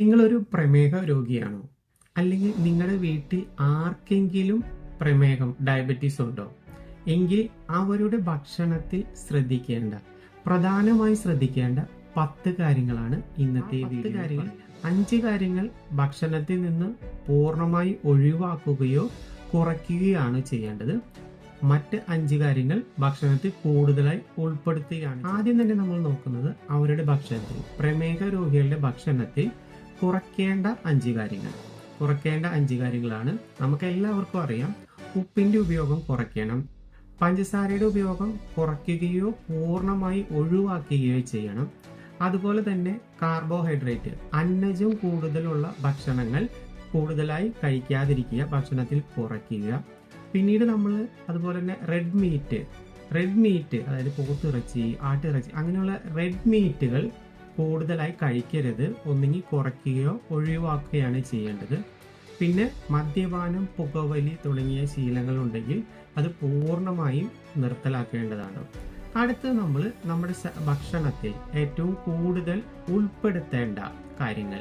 നിങ്ങളൊരു പ്രമേഹ രോഗിയാണോ? അല്ലെങ്കിൽ നിങ്ങളുടെ വീട്ടിൽ ആർക്കെങ്കിലും പ്രമേഹം ഡയബറ്റീസ് ഉണ്ടോ? എങ്കിൽ അവരുടെ ഭക്ഷണത്തിൽ ശ്രദ്ധിക്കേണ്ട പ്രധാനമായി ശ്രദ്ധിക്കേണ്ട പത്ത് കാര്യങ്ങളാണ് ഇന്നത്തെ പത്ത് കാര്യങ്ങൾ. അഞ്ച് കാര്യങ്ങൾ ഭക്ഷണത്തിൽ നിന്ന് പൂർണമായി ഒഴിവാക്കുകയോ കുറയ്ക്കുകയാണ് ചെയ്യേണ്ടത്. മറ്റ് അഞ്ച് കാര്യങ്ങൾ ഭക്ഷണത്തിൽ കൂടുതലായി ഉൾപ്പെടുത്തുകയാണ് ആദ്യം തന്നെ നമ്മൾ നോക്കുന്നത് അവരുടെ ഭക്ഷണത്തിൽ പ്രമേഹ രോഗികളുടെ ഭക്ഷണത്തിൽ കുറയ്ക്കേണ്ട അഞ്ച് കാര്യങ്ങൾ. കുറയ്ക്കേണ്ട അഞ്ച് കാര്യങ്ങളാണ്. നമുക്ക് എല്ലാവർക്കും അറിയാം ഉപ്പിന്റെ ഉപയോഗം കുറയ്ക്കണം. പഞ്ചസാരയുടെ ഉപയോഗം കുറയ്ക്കുകയോ പൂർണമായി ഒഴിവാക്കുകയോ ചെയ്യണം. അതുപോലെ തന്നെ കാർബോഹൈഡ്രേറ്റ് അന്നജം കൂടുതലുള്ള ഭക്ഷണങ്ങൾ കൂടുതലായി കഴിക്കാതിരിക്കുക ഭക്ഷണത്തിൽ കുറയ്ക്കുക. പിന്നീട് നമ്മൾ അതുപോലെ തന്നെ റെഡ് മീറ്റ് റെഡ് മീറ്റ് അതായത് പോത്തിറച്ചി ആട്ടിറച്ചി അങ്ങനെയുള്ള റെഡ് മീറ്റുകൾ കൂടുതലായി കഴിക്കരുത്. ഒന്നുകിൽ കുറയ്ക്കുകയോ ഒഴിവാക്കുകയാണ് ചെയ്യേണ്ടത്. പിന്നെ മദ്യപാനം പുകവലി തുടങ്ങിയ ശീലങ്ങൾ ഉണ്ടെങ്കിൽ അത് പൂർണമായും നിർത്തലാക്കേണ്ടതാണ്. അടുത്ത് നമ്മൾ നമ്മുടെ ഭക്ഷണത്തിൽ ഏറ്റവും കൂടുതൽ ഉൾപ്പെടുത്തേണ്ട കാര്യങ്ങൾ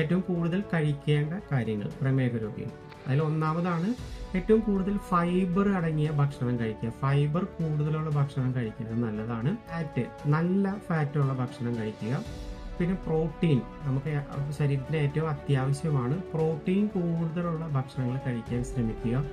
ഏറ്റവും കൂടുതൽ കഴിക്കേണ്ട കാര്യങ്ങൾ പ്രമേഹ രോഗികൾ അതിൽ ഒന്നാമതാണ് ഏറ്റവും കൂടുതൽ ഫൈബർ അടങ്ങിയ ഭക്ഷണം കഴിക്കുക. ഫൈബർ കൂടുതലുള്ള ഭക്ഷണം കഴിക്കുന്നത് നല്ലതാണ്. ഫാറ്റ് നല്ല ഫാറ്റുള്ള ഭക്ഷണം കഴിക്കുക. പിന്നെ പ്രോട്ടീൻ നമുക്ക് ശരീരത്തിന് ഏറ്റവും അത്യാവശ്യമാണ്. പ്രോട്ടീൻ കൂടുതലുള്ള ഭക്ഷണങ്ങൾ കഴിക്കാൻ ശ്രമിക്കുക.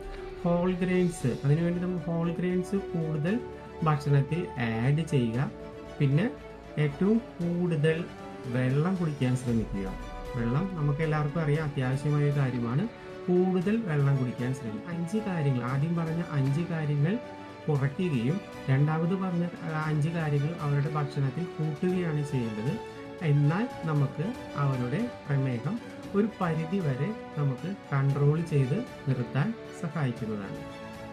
ഹോൾ ഗ്രെയിൻസ് അതിനുവേണ്ടി നമ്മൾ ഹോൾ ഗ്രെയിൻസ് കൂടുതൽ ഭക്ഷണത്തിൽ ആഡ് ചെയ്യുക. പിന്നെ ഏറ്റവും കൂടുതൽ വെള്ളം കുടിക്കാൻ ശ്രമിക്കുക. വെള്ളം നമുക്ക് എല്ലാവർക്കും അറിയാം അത്യാവശ്യമായ കാര്യമാണ്. കൂടുതൽ വെള്ളം കുടിക്കാൻ ശ്രമിക്കും. അഞ്ച് കാര്യങ്ങൾ. ആദ്യം പറഞ്ഞ അഞ്ച് കാര്യങ്ങൾ കുറയ്ക്കുകയും രണ്ടാമത് പറഞ്ഞ അഞ്ച് കാര്യങ്ങൾ അവരുടെ ഭക്ഷണത്തിൽ കൂട്ടുകയാണ് ചെയ്യേണ്ടത്. എന്നാൽ നമുക്ക് അവരുടെ പ്രമേഹം ഒരു പരിധി വരെ നമുക്ക് കൺട്രോൾ ചെയ്ത് നിർത്താൻ സഹായിക്കുന്നതാണ്.